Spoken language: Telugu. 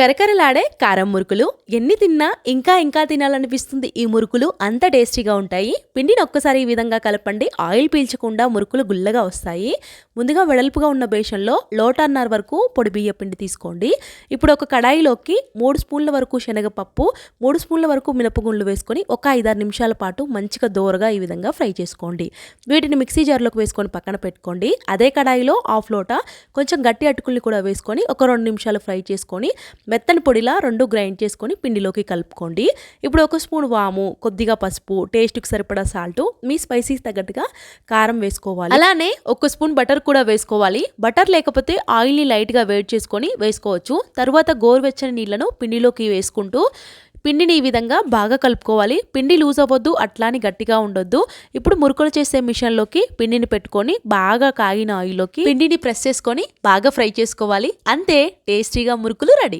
కరకరలాడే కారం మురుకులు ఎన్ని తిన్నా ఇంకా ఇంకా తినాలనిపిస్తుంది ఈ మురుకులు. అంత టేస్టీగా ఉంటాయి. పిండిని ఒక్కసారి ఈ విధంగా కలపండి. ఆయిల్ పీల్చకుండా మురుకులు గుల్లగా వస్తాయి. ముందుగా వెడల్పుగా ఉన్న బేషన్లో లోటన్నర వరకు పొడి బియ్య పిండి తీసుకోండి. ఇప్పుడు ఒక కడాయిలోకి మూడు స్పూన్ల వరకు శనగపప్పు మూడు స్పూన్ల వరకు మినపగుండ్లు వేసుకొని ఒక ఐదారు నిమిషాల పాటు మంచిగా దోరగా ఈ విధంగా ఫ్రై చేసుకోండి. వీటిని మిక్సీ జార్లోకి వేసుకొని పక్కన పెట్టుకోండి. అదే కడాయిలో హాఫ్ లోట కొంచెం గట్టి అటుకుల్ని కూడా వేసుకొని ఒక రెండు నిమిషాలు ఫ్రై చేసుకొని మెత్తని పొడిలా రెండు గ్రైండ్ చేసుకొని పిండిలోకి కలుపుకోండి. ఇప్పుడు ఒక స్పూన్ వాము కొద్దిగా పసుపు టేస్ట్కి సరిపడా సాల్ట్ మీ స్పైసీస్ తగ్గట్టుగా కారం వేసుకోవాలి. అలానే ఒక స్పూన్ బటర్ కూడా వేసుకోవాలి. బటర్ లేకపోతే ఆయిల్ని లైట్గా వేడి చేసుకొని వేసుకోవచ్చు. తర్వాత గోరువెచ్చని నీళ్ళను పిండిలోకి వేసుకుంటూ పిండిని ఈ విధంగా బాగా కలుపుకోవాలి. పిండి లూజ్ అవ్వద్దు అట్లాని గట్టిగా ఉండొద్దు. ఇప్పుడు మురుకులు చేసే మిషన్లోకి పిండిని పెట్టుకొని బాగా కాగిన ఆయిల్లోకి పిండిని ప్రెస్ చేసుకొని బాగా ఫ్రై చేసుకోవాలి. అంతే టేస్టీగా మురుకులు రెడీ.